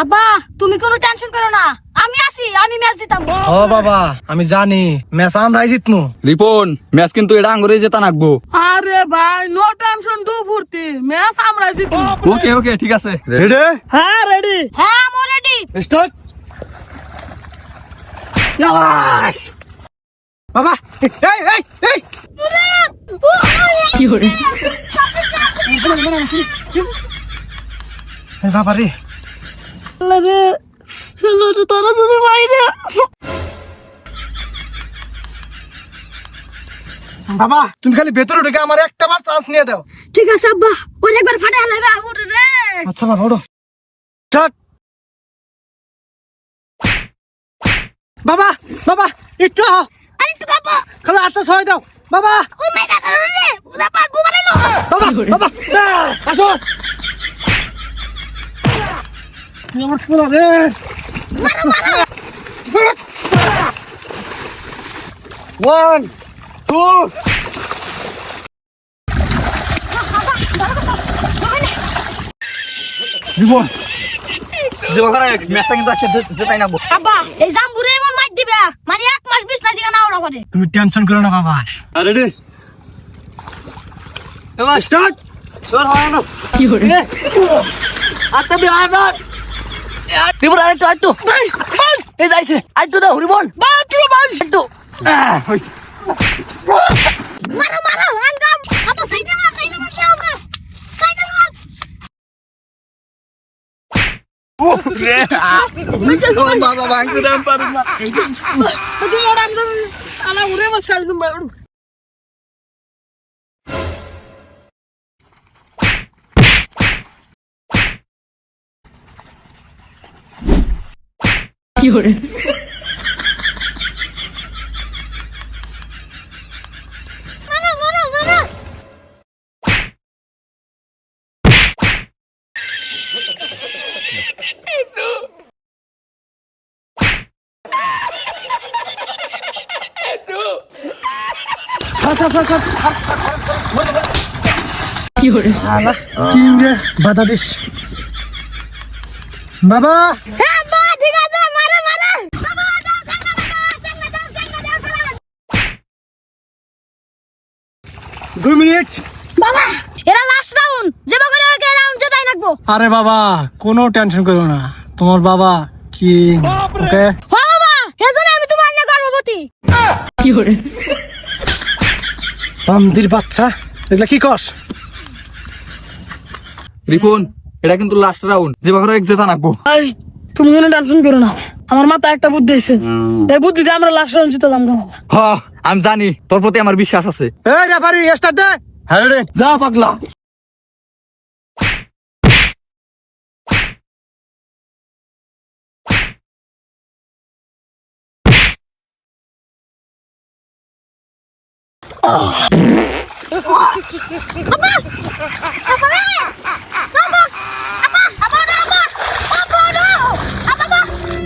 আব্বা তুমি কোনো টেনশন করো না আমি আছি আমি ম্যাচ জিতাম ও বাবা আমি জানি ম্যাচ আমরাই জিতমু রিপন ম্যাচ কিন্তু এটা আঙ্গুরে জেতা নাকবো আরে ভাই নো টেনশন দু ফুর্তি ম্যাচ আমরা জিতবো ওকে ওকে ঠিক আছে রেডি হ্যাঁ রেডি হ্যাঁ আমি রেডি স্টার্ট বাবা এই এই এই এই বাবা রে তোরা যদি বাইরে বাবা তুমি খালি ভেতরে ঢুকে আমার একটা বার চান্স নিয়ে দাও। ঠিক আছে আব্বা। ওই একবার ফাটা লাগবে উঠে রে। আচ্ছা বাবা ওঠো। স্টার্ট বাবা বাবা একটু আহ, আরে একটু কাপো। খালি আটটা ছয় দাও। বাবা। ও মে দাদা রে। উদা পা ঘুমালে বাবা বাবা আসো। আমার খেলা রে ওয়ান টু দিবে মানে এক মাস বিছ না দিকে না তুমি টেনশন করো না বাবা রেডি এবার স্টার্ট হয় কি করে আটটা দিয়ে না রিপন আরেকটু আরেকটু এই যাইছে আরেকটু দাও বাটু হইছে মারো মারো একদম আব্বা সাইডে মার সাইডে মার যাও মার সাইডে মার বাবা ভাঙতে দাম পারুন না তুই ওরা আমি সালা উড়ে মারো মারো মারো কি রে বাধা দিস বাবা হ্যাঁ আব্বা ঠিক আছে মারো মারো বাবা দাও সঙ্গে দাও সঙ্গে দাও সঙ্গে দাও সঙ্গে দুই মিনিট। বাবা এরা লাস্ট রাউন্ড যে বগরে ওকে রাউন্ড জেতাই রাখব আরে বাবা কোনো টেনশন করো না। তোমার বাবা কি? ওকে? হ্যাঁ বাবা এজন্য আমি তোমার নিয়ে গর্ভবতী। বান্দির বাচ্চা এগুলা কি কস? রিপন এটা কিন্তু লাস্ট রাউন্ড যে বাবা এক জেতা তুমি কোনো টেনশন করো না। আমার মাথায় একটা বুদ্ধি আছে। এই বুদ্ধিতে আমরা লাস্ট রাউন্ড জিতে দাম গাবো হ আমি জানি তোর প্রতি আমার বিশ্বাস আছে। এই রেফারি স্টার্ট দে। হ্যাঁ রে। যা পাগলা।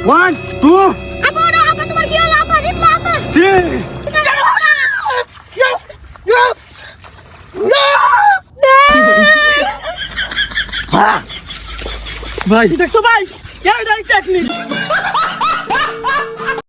ওয়ান টু ভাই। দেখছ ভাই? এটা টেকনিক